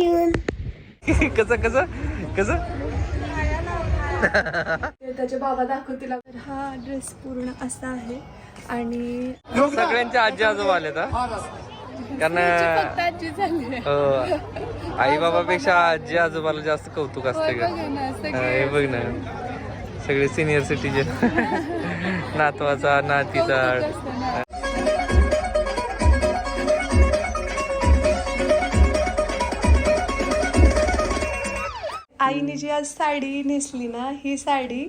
कसं कसं? कसं? त्याचे बाबा दाखवतील तर हा ड्रेस पूर्ण असा आहे आणि सगळ्यांच्या आजी आजोबा आले तर कारण आई बाबापेक्षा आजी आजोबाला जास्त कौतुक असते का? हे बघ ना. सगळे सिनियर सिटीजन नातवाचा नातीचा. आईने जी आज साडी नेसली ना ही साडी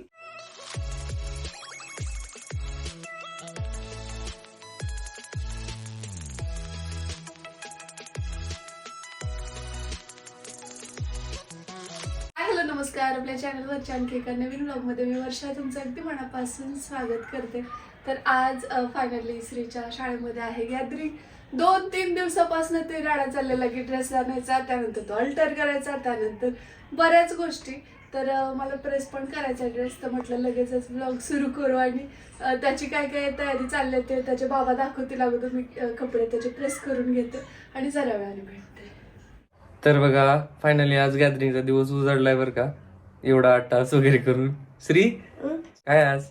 हॅलो नमस्कार. आपल्या चॅनलवरच्या आणखी एका नवीन ब्लॉगमध्ये मी वर्षा. तुमचं अगदी मनापासून स्वागत करते. तर आज फायनली श्रीच्या शाळेमध्ये आहे गॅदरिंग. दोन तीन दिवसापासून ते राडा चाललेला की ड्रेस आणायचा त्यानंतर तो अल्टर करायचा त्यानंतर बऱ्याच गोष्टी. तर मला प्रेस पण करायचा ड्रेस तर म्हटलं लगेचच ब्लॉग सुरू करू आणि त्याची काय काय तयारी चालली ते त्याचे बाबा दाखवतील अगोदर मी कपडे त्याचे प्रेस करून घेते आणि जरा वेळाने भेटते. तर बघा फायनली आज गॅदरिंगचा दिवस उजाडलाय बरं का. एवढा आठ तास वगैरे करून. श्री काय आज?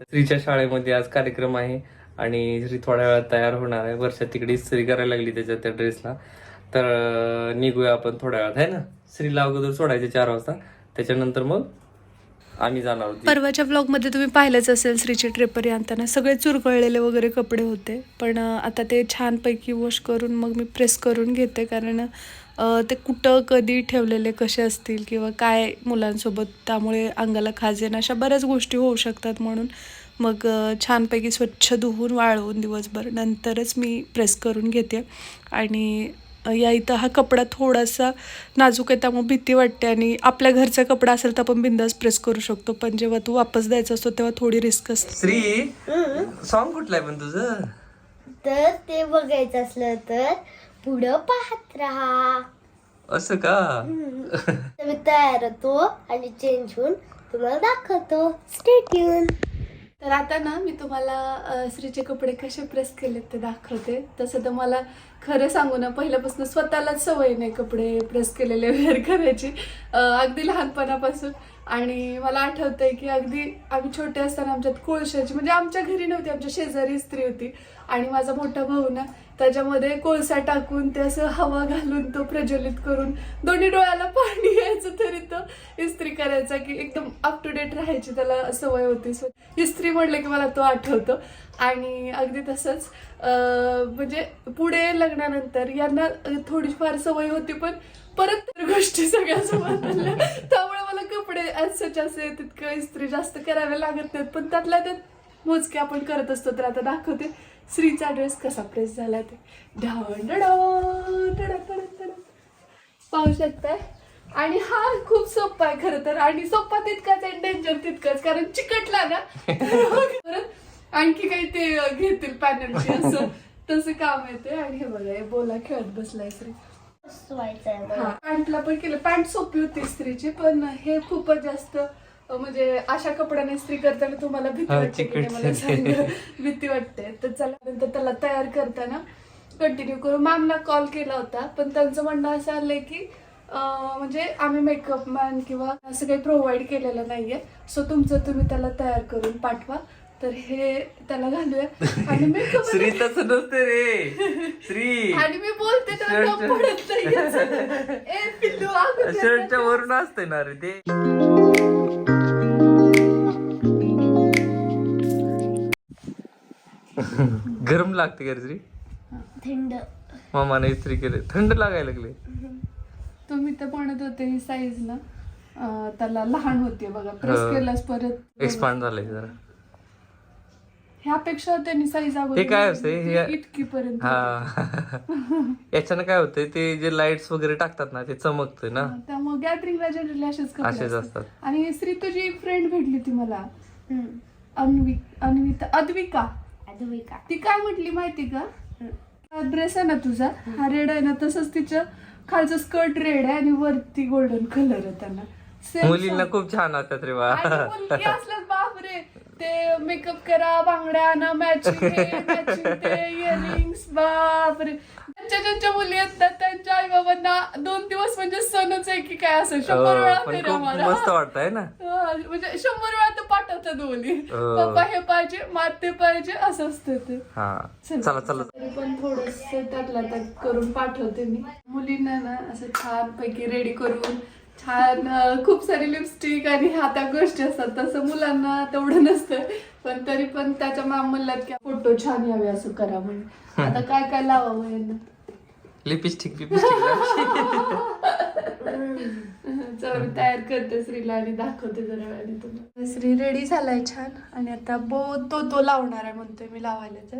श्रीच्या शाळेमध्ये आज कार्यक्रम आहे. आणि श्री थोड्या वेळात तयार होणार आहे वर्षा तिकडे इस्त्री करायला लागली त्याच्या त्या ड्रेसला तर निघूया आपण थोड्या वेळात आहे ना? श्रीला अगोदर सोडायचे चार वाजता. त्याच्यानंतर मग आम्ही जाणार होतो. परवाच्या ब्लॉगमध्ये तुम्ही पाहिलंच असेल श्रीची ट्रेपरी आणताना. सगळे चुरगळलेले वगैरे कपडे होते. पण आता ते छानपैकी वॉश करून मग मी प्रेस करून घेते. कारण ते कुठं कधी ठेवलेले कसे असतील किंवा काय मुलांसोबत त्यामुळे अंगाला खाजेन अशा बऱ्याच गोष्टी होऊ शकतात म्हणून. मग छानपैकी स्वच्छ धुवून वाळवून दिवसभर. नंतरच मी प्रेस करून घेते. आणि या इथं हा कपडा थोडासा नाजूक आहे त्यामुळे भीती वाटते. आणि आपल्या घरचा कपडा असेल तर आपण बिंदास प्रेस करू शकतो. पण जेव्हा तू वापस द्यायचा असतो तेव्हा थोडी रिस्क असते. श्री सॉन्ग कुठलं आहे पण तुझं? तर ते बघायचं असलं तर पुढं पाहत राहा. असं का? तर मी तयार होतो आणि चेंज होऊन तुम्हाला दाखवतो. स्टे ट्यून तर आता ना मी तुम्हाला स्त्रीचे श्रीचे कपडे कसे प्रेस केलेत ते दाखवते. तसं तर मला खरं सांगू ना पहिल्यापासून स्वतःलाच सवय नाही कपडे प्रेस केलेले वेअर करायची. अगदी लहानपणापासून. आणि मला आठवतंय की अगदी आम्ही छोटे असताना आमच्यात कोळशाची म्हणजे आमच्या घरी नव्हती आमच्या शेजारी स्त्री होती. आणि माझा मोठा भाऊ ना त्याच्यामध्ये कोळसा टाकून ते असं हवा घालून तो प्रज्वलित करून दोन्ही डोळ्याला पाणी यायचं तरी तो इस्त्री करायचा की एकदम अप टू डेट राहायची त्याला सवय होती. सो इस्त्री म्हटलं की मला तो आठवतो. आणि अगदी तसंच म्हणजे पुढे लग्नानंतर यांना थोडीफार सवय होती पण परत गोष्टी सगळ्या सोबत आल्या. त्यामुळे मला कपडे सच असे तितकं इस्त्री जास्त करावे लागत नाहीत. पण त्यातल्या त्यात मोजके आपण करत असतो तर आता दाखवते. श्रीचा ड्रेस कसा प्रेस झाला ते. ढाण पाहू शकताय आणि हा खूप सोपा आहे खरं तर. आणि सोपा तितकाच आहे डेंजर तितकाच. कारण चिकटला ना परत आणखी काही ते घेतील पॅनलची असं तसं काम येते. आणि हे बघा हे बोला खेळत बसलाय श्री हा पॅन्टला पण केलं. पॅन्ट सोपी होती स्त्रीची पण हे खूपच जास्त म्हणजे अशा कपड्याने स्त्री करताना तुम्हाला भीती वाटते मला. भीती वाटते. तर चला नंतर त्याला तयार करताना कंटिन्यू करू. मॅमला कॉल केला होता पण त्यांचं म्हणणं असं आलंय की म्हणजे आम्ही मेकअप मॅन किंवा असं काही प्रोव्हाइड केलेलं नाहीये. सो तुमचं तुम्ही त्याला तयार करून पाठवा. तर हे त्याला घालूया. आणि मेकअप श्री तसं नसते रे. श्री. आणि मी बोलते शर्ट- पडत. ए पिल्लू शर्टच्या वरून असते ना रे ते. गरम लागते का रे श्री? थंड. मामाने इस्त्री केले. थंड लागायला लागले. तुम्ही तर म्हणत होते ही साईज ना अं, त्याला लहान होती बघा. प्रेस हो. केलास परत एक्सपांड झालंय जरा. ह्यापेक्षा त्यांनी साईज हे काय असते? हे- इतकी पर्यंत हा. याच्यानं काय होतंय? ते जे लाईट्स वगैरे टाकतात ना ते चमकतंय ना? त्यामुळे गॅदरिंगला जनरली असेच कपडे असेच असतात. असतात. आणि श्री तुझी फ्रेंड भेटली ती मला. अन्वी अन्विता अद्विका. अद्विका. ती काय म्हटली माहिती का? ड्रेस आहे ना तुझा? हा रेड आहे ना तसंच तिचं खालचं स्कर्ट रेड आहे आणि वरती गोल्डन कलर आहे त्यांना. Same मुलींना. खूप छान असतात रे बा. आणि मुलगी असल्यास बापरे. ते मेकअप करा बांगड्या ना मॅचिंग मॅचिंग ते इयरिंग्स बापरे. ज्यांच्या ज्यांच्या मुली येतात त्यांच्या आई बाबांना दोन दिवस म्हणजे सणच आहे की काय असं? शंभर वेळा हो, मारा. मस्त वाटतंय ना? हा, म्हणजे शंभर वेळा तर पाठवतात मुली. हो. पप्पा हे पाहिजे माते पाहिजे असं असतं ते. चला. चला पण थोडस त्यातला त्यात करून पाठवते मी. मुलींना ना असं छान पैकी रेडी करून छान खूप सारी लिपस्टिक आणि ह्या त्या गोष्टी असतात. तसं मुलांना तेवढं नसतं. पण तरी पण त्याच्या माम म्हणलात की फोटो छान यावे असं करा म्हणून. आता काय काय लावावं यांना लिपस्टिक चला तयार करते श्रीला आणि दाखवते जरा वेळाने तुम्हाला. श्री रेडी झालाय छान. आणि आता बो तो तो लावणार आहे म्हणतोय मी लावायला तर.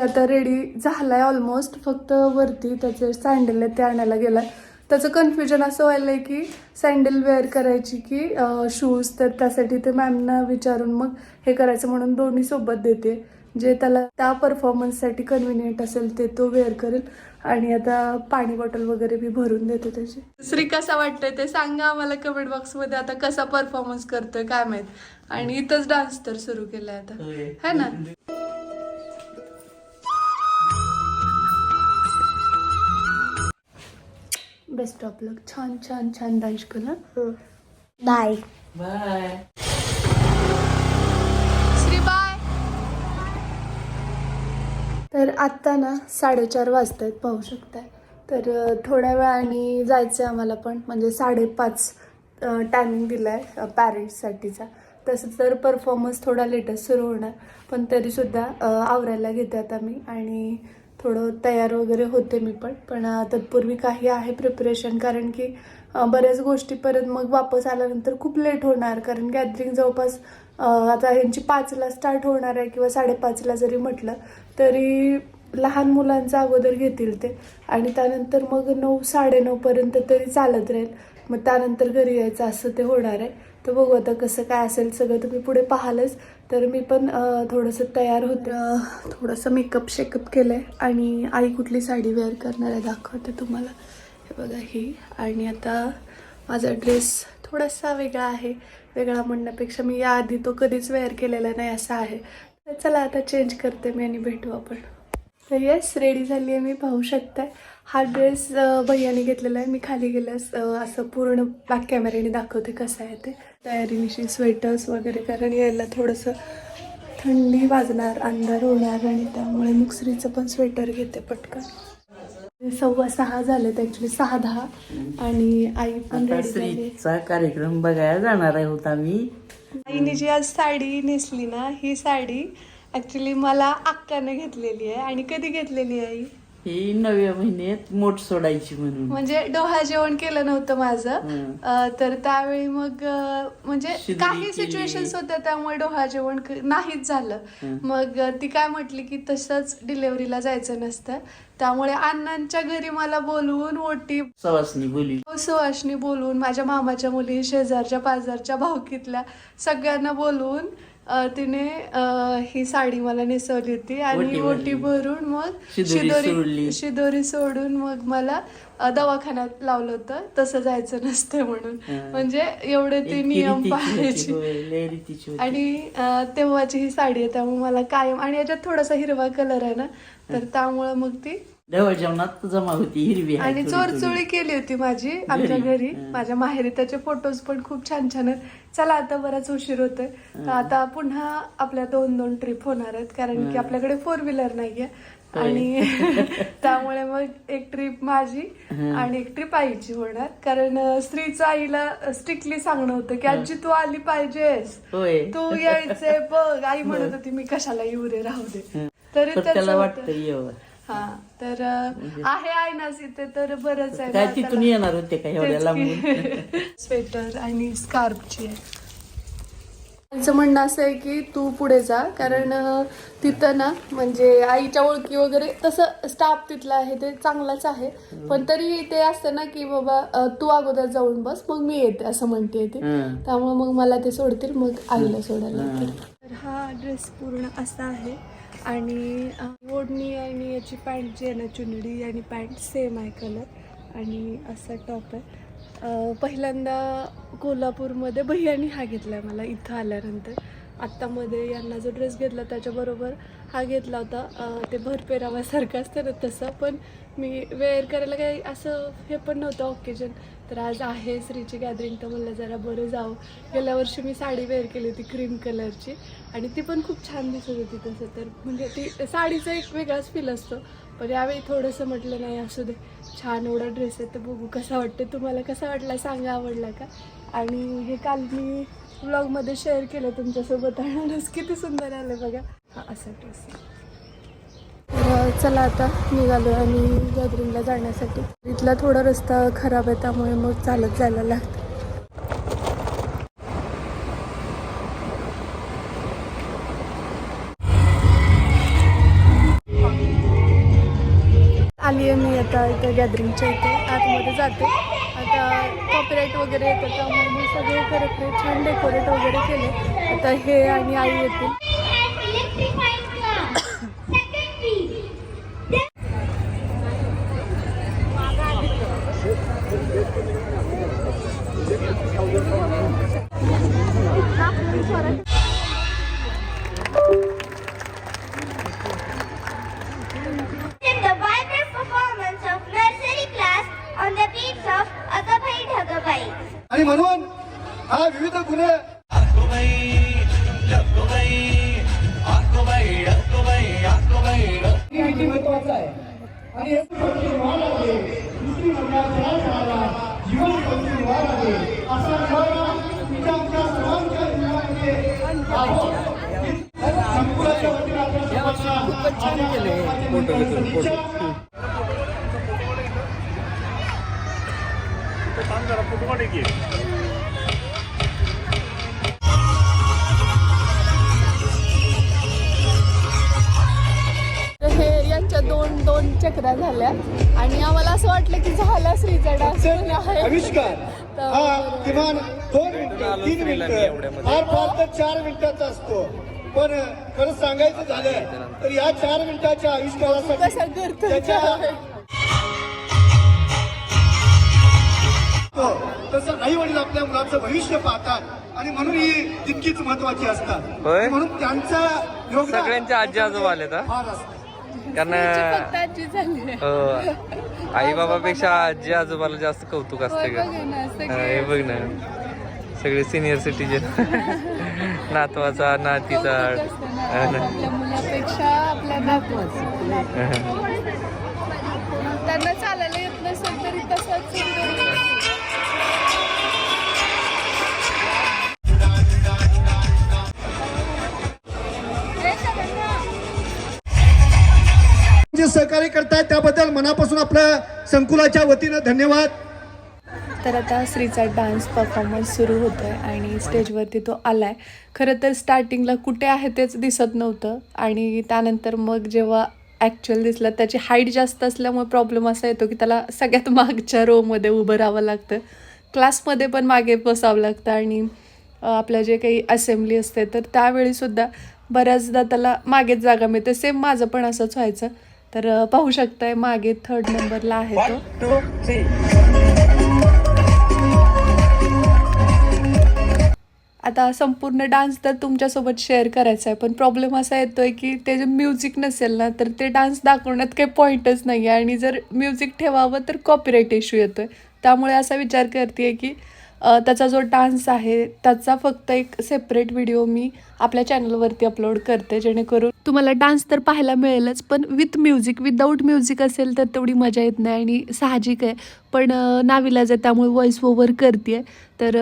आता रेडी झालाय ऑलमोस्ट फक्त वरती त्याचे सँडल ते आणायला गेलाय. त्याचं कन्फ्युजन असं व्हायलंय की सँडल वेअर करायची की शूज तर त्यासाठी ते मॅमना विचारून मग हे करायचं म्हणून दोन्ही सोबत देते. जे त्याला त्या परफॉर्मन्ससाठी कन्व्हिनियंट असेल ते तो वेअर करेल. आणि आता पाणी बॉटल वगैरे मी भरून देते त्याची. श्री कसा वाटतंय ते सांगा आम्हाला कमेंट बॉक्समध्ये आता कसा परफॉर्मन्स करतोय काय माहीत. आणि इथंच डान्स तर सुरू केलाय आता. है ना? बेस्ट ऑफ लक छान छान छान डान्स करा बाय श्री बाय तर आत्ता ना साडेचार वाजत आहेत पाहू शकताय. तर थोड्या वेळाने जायचं आहे आम्हाला पण. म्हणजे साडेपाच टायमिंग दिला आहे पॅरेंट्ससाठीचा तसं तर परफॉर्मन्स थोडा लेटच सुरू होणार. पण तरीसुद्धा आवरायला घेते आता मी आणि थोडं तयार वगैरे होते मी पण. पण तत्पूर्वी काही आहे प्रिपरेशन कारण की बऱ्याच गोष्टी परत मग वापस आल्यानंतर खूप लेट होणार. कारण गॅदरिंग जवळपास आता यांची पाचला स्टार्ट होणार आहे किंवा साडेपाचला जरी म्हटलं तरी लहान मुलांचा अगोदर घेतील ते. आणि त्यानंतर मग नऊ साडेनऊपर्यंत तरी चालत राहील. मग त्यानंतर घरी यायचं असं ते होणार आहे. तर बघू आता कसं काय असेल सगळं. तुम्ही पुढे पाहालच. तर मी पण थोडंसं तयार होते. थोडंसं मेकअप शेकअप केलं आहे आणि आई कुठली साडी वेअर करणार आहे दाखवते तुम्हाला. हे बघा ही. आणि आता माझा ड्रेस थोडासा वेगळा आहे. वेगळा म्हणण्यापेक्षा मी याआधी तो कधीच वेअर केलेला नाही असा आहे. तर चला आता चेंज करते मी आणि भेटू आपण. तर येस रेडी झाली आहे मी पाहू शकताय. हा ड्रेस भैयाने घेतलेला आहे. मी खाली गेल्यास असं पूर्ण बॅक कॅमेऱ्याने दाखवते कसं आहे ते. तयारीनिशी स्वेटर्स वगैरे कारण यायला थोडंसं थंडी वाजणार अंधार होणार आणि त्यामुळे मुक्सरीचं पण स्वेटर घेते पटकन. सव्वा सहा झालेत ॲक्च्युली सहा दहा. आणि आई पण स्त्रीचा कार्यक्रम बघायला जाणार आहे होता मी आईने जी आज साडी नेसली ना ही साडी ऍक्च्युली मला अक्काने घेतलेली आहे आणि कधी घेतलेली आहे आई? ही नव्या महिन्यात मोठ सोडायची म्हणून. म्हणजे डोहा जेवण केलं नव्हतं माझं. हं. अं, तर त्यावेळी मग अं, म्हणजे काही केली. सिच्युएशन्स होत्या त्यामुळे डोहा जेवण क- नाहीच झालं. मग अं, ती काय म्हटली की तसंच डिलेवरीला जायचं नसतं. त्यामुळे अण्णांच्या घरी मला बोलवून ओटी सवासनी बोली सुहासनी बोलवून माझ्या मामाच्या मुली शेजारच्या पाजारच्या भावकीतल्या सगळ्यांना बोलवून अं, तिने अं, ही साडी मला नेसवली होती आणि ओटी. भरून मग शिदोरी सोडली. शिदोरी सोडून मग मला अं, दवाखान्यात लावलं होतं तसं जायचं नसतं म्हणून हं. म्हणजे एवढे ते नियम पाळायचे. आणि अं, तेव्हाची ही साडी आहे त्यामुळे मला कायम आणि याच्यात थोडासा हिरवा कलर आहे ना तर त्यामुळे मग ती जेवणात जमा होती हिरवी आहे आणि थोडी थोडी. चोरचोळी केली होती माझी आमच्या घरी? हं. माझ्या माहेरी त्याचे फोटोज पण खूप छान छान आहेत. चला आता बराच उशीर होतोय. तर आता पुन्हा आपल्या दोन दोन ट्रिप होणार आहेत कारण की आपल्याकडे फोर व्हीलर नाहीये. आणि त्यामुळे मग एक ट्रिप माझी आणि एक ट्रिप आईची होणार. कारण अं, स्त्रीचं आईला स्ट्रिक्टली सांगणं होतं की आजी तू आली पाहिजेस. होय. तू यायचंय बघ. आई म्हणत होती मी कशाला येऊ रे राहू दे. तरी त्याचं त्याला होतं. वाटतं येव हा तर आहे आहे ना इथे तर बरंच आहे काय ना तिथून त्याला. येणार होते का एवढ्या तेच लांबून की. स्वेटर आणि स्कार्फची आहे त्यांचं म्हणणं असं आहे की तू पुढे जा कारण अं, तिथं ना म्हणजे आईच्या ओळखी वगैरे तसं स्टाफ तिथला आहे ते चांगलाच आहे पण तरी ते असतं ना की बाबा अं, तू अगोदर जाऊन बस मग मी येते असं म्हणते ते हं. त्यामुळे मग मला ते सोडतील मग आईला सोडायला लागतील. तर हा ड्रेस पूर्ण असा आहे आणि ओढणी आणि याची पॅन्ट जी आहे ना चुनडी आणि पॅन्ट सेम आहे कलर आणि असा टॉप आहे. पहिल्यांदा कोल्हापूरमध्ये भैयानी हा घेतला मला इथं आल्यानंतर. आत्तामध्ये यांना जो ड्रेस घेतला त्याच्याबरोबर हा घेतला होता. ते भरपेरावासारखं असतं ना तसं पण मी वेअर करायला काही असं हे पण नव्हतं ऑकेजन तर आज आहे श्रीची गॅदरिंग तर म्हणलं जरा बरं जावं. गेल्या वर्षी मी साडी वेअर केली होती क्रीम कलरची आणि ती पण खूप छान दिसत होती तसं. तर म्हणजे ती साडीचा एक वेगळाच फील असतो. पण यावेळी थोडंसं म्हटलं नाही असू दे. छान एवढा ड्रेस आहे तर बघू कसा वाटते तुम्हाला कसा वाटला? सांगा आवडला का? आणि हे काल मी ब्लॉगमध्ये शेअर केलं तुमच्यासोबत. आणि किती सुंदर आलं बघा. हा असा ड्रेस तर चला आता निघालो आणि गॅदरिंगला जाण्यासाठी. इथला थोडा रस्ता खराब आहे त्यामुळे मग चालत जायला लागतं. आता इथं गॅदरिंगच्या इथे आतमध्ये जाते. आता कॉपीराईट वगैरे येतं त्यामुळे मी सगळे करत छान डेकोरेट वगैरे केले. आता हे आणि आई येतील. महत्वाचं आहे आणि हे वाढ आहे. दुसरी म्हणजे त्रास झाला, जीवन गोष्टी वाढ आहे. असा विवाह तुमच्या आमच्या सर्वांच्या जीवनामध्ये लाभो. संकुलाच्या वतीने आपल्या सर्वांना सदिच्छा. तर दोन चक्रा झाल्या आणि आम्हाला असं वाटलं की झाला श्रीचा डान्स आविष्कार हा किमान दोन मिनिटं तीन मिनिटं. फार फार तर चार मिनिटाचा असतो. पण खरं सांगायचं झालं तर या चार मिनिटाच्या आविष्कारासाठी हो, तसं आई वडील आपल्या मुलाचं भविष्य पाहतात आणि म्हणून ही तितकीच महत्वाची असतात? म्हणून त्यांचा योगदान सगळ्यांचे आजी आजोबा आलेत हा? फार असतं. कारण हो, आई बाबापेक्षा आजी आजोबाला जास्त कौतुक असते का हा, बघ ना. सगळे सिनियर सिटीजन नातवाचा नातीचा. त्यांना चालायला येत नसेल तरी तसंच सहकार्य करतायत त्याबद्दल मनापासून आपल्या संकुलाच्या वतीनं धन्यवाद. तर आता श्रीचा डान्स परफॉर्मन्स सुरू होतो आहे आणि स्टेजवरती तो आला आहे खरं तर स्टार्टिंगला कुठे आहे तेच दिसत नव्हतं आणि त्यानंतर मग जेव्हा ॲक्च्युअल दिसला त्याची हाईट जास्त असल्यामुळे प्रॉब्लेम असा येतो की त्याला सगळ्यात मागच्या रोमध्ये उभं राहावं लागतं. क्लासमध्ये पण मागे बसावं लागतं आणि आपल्या जे काही असेंब्ली असते तर त्यावेळीसुद्धा बऱ्याचदा त्याला मागेच जागा मिळते. सेम माझं पण असंच व्हायचं. तर पाहू शकताय मागे थर्ड नंबरला आहे तो. आता संपूर्ण डान्स तर तुमच्यासोबत शेअर करायचा आहे पण प्रॉब्लेम असा येतोय की ते जे म्युझिक नसेल ना तर ते डान्स दाखवण्यात काही पॉईंटच नाही आहे आणि जर म्युझिक ठेवावं तर कॉपीराईट इश्यू येतोय. त्यामुळे असा विचार करते की अ, त्याचा जो डान्स आहे त्याचा फक्त एक सेपरेट व्हिडिओ मी आपल्या चॅनलवरती अपलोड करते जेणेकरून तुम्हाला डान्स तर पाहायला मिळेलच पण विथ म्युझिक विदाऊट म्युझिक असेल तर तेवढी मजा येत नाही आणि साहजिक आहे. पण नाविलाज आहे त्यामुळे व्हॉइस ओव्हर करते तर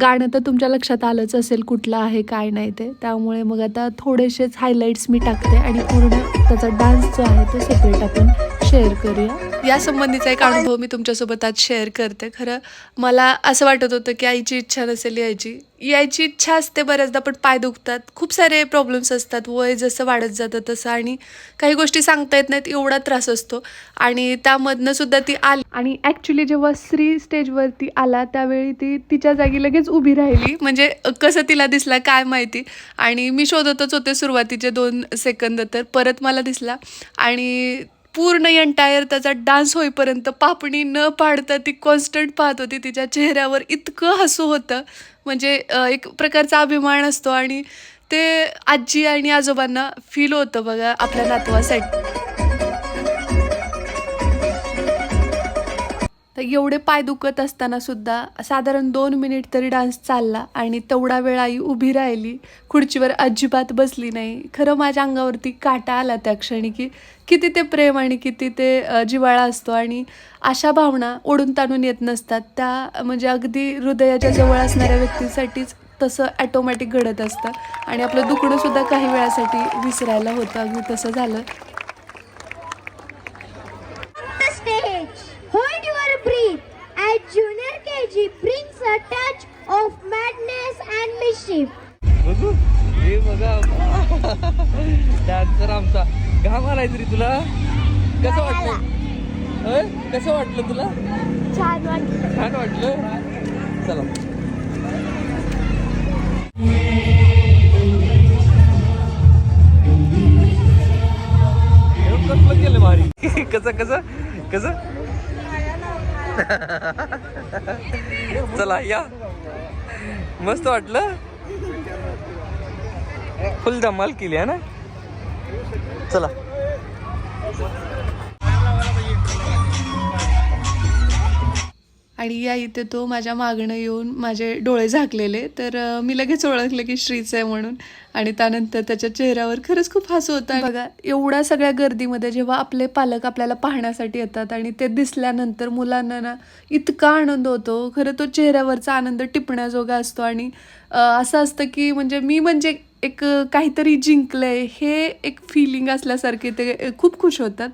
गाणं तर तुमच्या लक्षात आलंच असेल कुठलं आहे काय नाही ते. त्यामुळे मग आता थोडेसेच हायलाईट्स मी टाकते आणि पूर्ण त्याचा डान्स जो आहे तो सेपरेट आपण शेअर करूया. या संबंधीचा एक अनुभव मी तुमच्यासोबत आज शेअर करते. खरं मला असं वाटत होतं की आईची इच्छा नसेल यायची. यायची इच्छा असते बऱ्याचदा पण पाय दुखतात. खूप सारे प्रॉब्लेम्स असतात. वय जसं वाढत जातं तसं आणि काही गोष्टी सांगता येत नाहीत एवढा त्रास असतो. आणि त्यामधनं सुद्धा ती आली. आणि ॲक्च्युली जेव्हा श्री स्टेजवरती आला त्यावेळी ती तिच्या जागी लगेच उभी राहिली. म्हणजे कसं तिला दिसला काय माहिती. आणि मी शोधतच होते सुरुवातीचे दोन सेकंद तर. परत मला दिसला. आणि पूर्ण एंटायर त्याचा डान्स होईपर्यंत पापणी न पाडता ती कॉन्स्टंट पाहत होती. तिच्या चेहऱ्यावर इतकं हसू होतं. म्हणजे एक प्रकारचा अभिमान असतो आणि ते आजी आणि आजोबांना फील होतं बघा आपल्या नातवासाठी. एवढे पाय दुखत असताना सुद्धा साधारण दोन मिनिट तरी डान्स चालला आणि तेवढा वेळ आई उभी राहिली. खुर्चीवर अजिबात बसली नाही. खरं माझ्या अंगावरती काटा आला त्या क्षणी की किती ते प्रेम आणि किती ते जिवाळा जिव्हाळा असतो आणि अशा भावना ओढून ताणून येत नसतात. त्या म्हणजे अगदी हृदयाच्या जवळ असणाऱ्या व्यक्तीसाठीच तसं ॲटोमॅटिक घडत असतं आणि आपलं दुखणंसुद्धा काही वेळासाठी विसरायला होतं. अगदी तसं झालं. As Junior KG brings a touch of madness and mischief. बघू. हे बघा. डान्सर आमचा. घाम आलाय तरी तुला? कसं वाटलं? होय? कसं वाटलं तुला? छान वाटलं. छान वाटलं. चला. हे कसलं केलं भारी? कसं कसं? चला या. मस्त वाटलं? फुल धमाल केली आहे ना? चला. आणि या इथे तो माझ्या मागणं येऊन माझे डोळे झाकलेले. तर मी लगेच ओळखलं की श्रीच आहे म्हणून. आणि त्यानंतर त्याच्या चेहऱ्यावर खरंच खूप हसू होतं. बघा एवढ्या सगळ्या गर्दीमध्ये जेव्हा आपले पालक आपल्याला पाहण्यासाठी येतात आणि ते दिसल्यानंतर मुलांना ना इतका आनंद होतो. खरं तो चेहऱ्यावरचा आनंद टिपण्याजोगा असतो. आणि असं असतं की म्हणजे मी म्हणजे एक काहीतरी जिंकलंय हे एक फिलिंग असल्यासारखे ते खूप खुश होतात.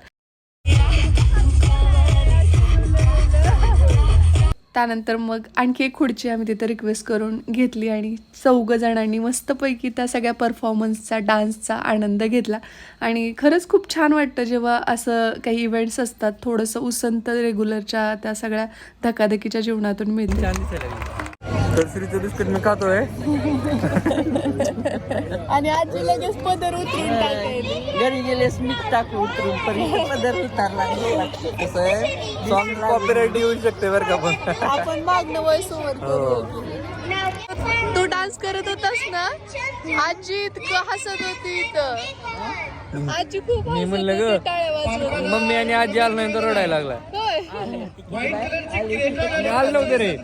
त्यानंतर मग आणखी एक खुर्ची आम्ही तिथं रिक्वेस्ट करून घेतली आणि चौघ जणांनी मस्तपैकी त्या सगळ्या परफॉर्मन्सचा डान्सचा आनंद घेतला. आणि खरंच खूप छान वाटतं जेव्हा असं काही इव्हेंट्स असतात थोडंसं उसंत रेग्युलरच्या त्या सगळ्या धकाधकीच्या जीवनातून मिळते. आणि आजी लगेच पदर उतरून घरी गेलेस मीठ टाकू उतरून पण पदर उतारला. कसं सॉंग कॉपीराईट येऊ शकते बरं का पण आपण मागणं वॉइस ओव्हर हो. तू डान्स करत होतास ना? आजी इतकं हसत होती इथं. आजी खूप मी म्हणलं ग. मम्मी आणि आजी आलं नाही तर रडायला लागला. मी आलं नव्हते रे.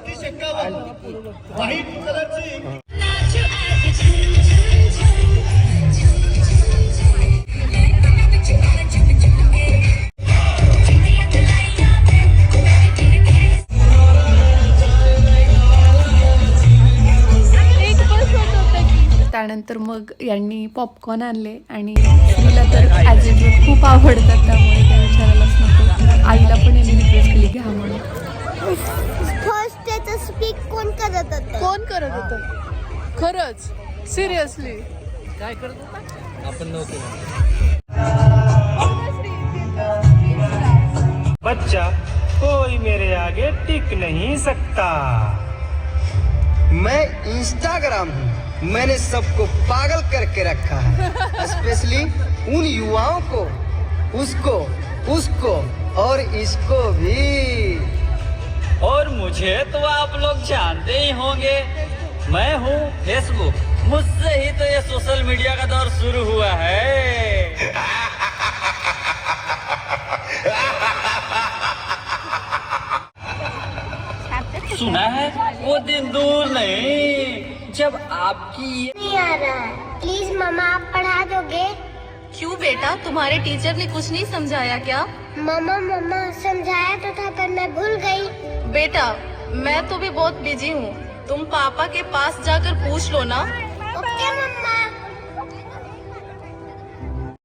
त्यानंतर मग यांनी पॉपकॉर्न आणले आणि तिला तर ॲज युजल खूप आवडतात त्यामुळे काही विचारायलाच नको. आईला पण यांनी रिक्वेस्ट केली घ्या म्हणून. फर्स्ट त्याचं स्पीक कोण करत होतं? कोण करत होतं? खरंच? सिरियसली काय करत आपण नव्हतो. बच्चा कोई मेरे आगे टिक नहीं सकता। मैं इंस्टाग्राम हूँ। मैंने सबको पागल करके रखा है। स्पेशली उन युवाओं को उसको उसको और इसको भी। और मुझे तो आप लोग जानते ही होंगे मैं हूँ फेसबुक मुझसे ही तो ये सोशल मीडिया का दौर शुरू हुआ है। सुना है? वो दिन दूर नहीं। जब आपकी ये नहीं आ रहा है। प्लीज़ मम्मा आप पढ़ा दोगे? क्यों बेटा? तुम्हारे टीचर ने कुछ नहीं समझाया क्या? मम्मा मम्मा समझाया तो था पर मैं भूल गई। बेटा मैं तो भी बहुत बिज़ी हूँ। तुम पापा के पास जाकर पूछ लो ना। ओके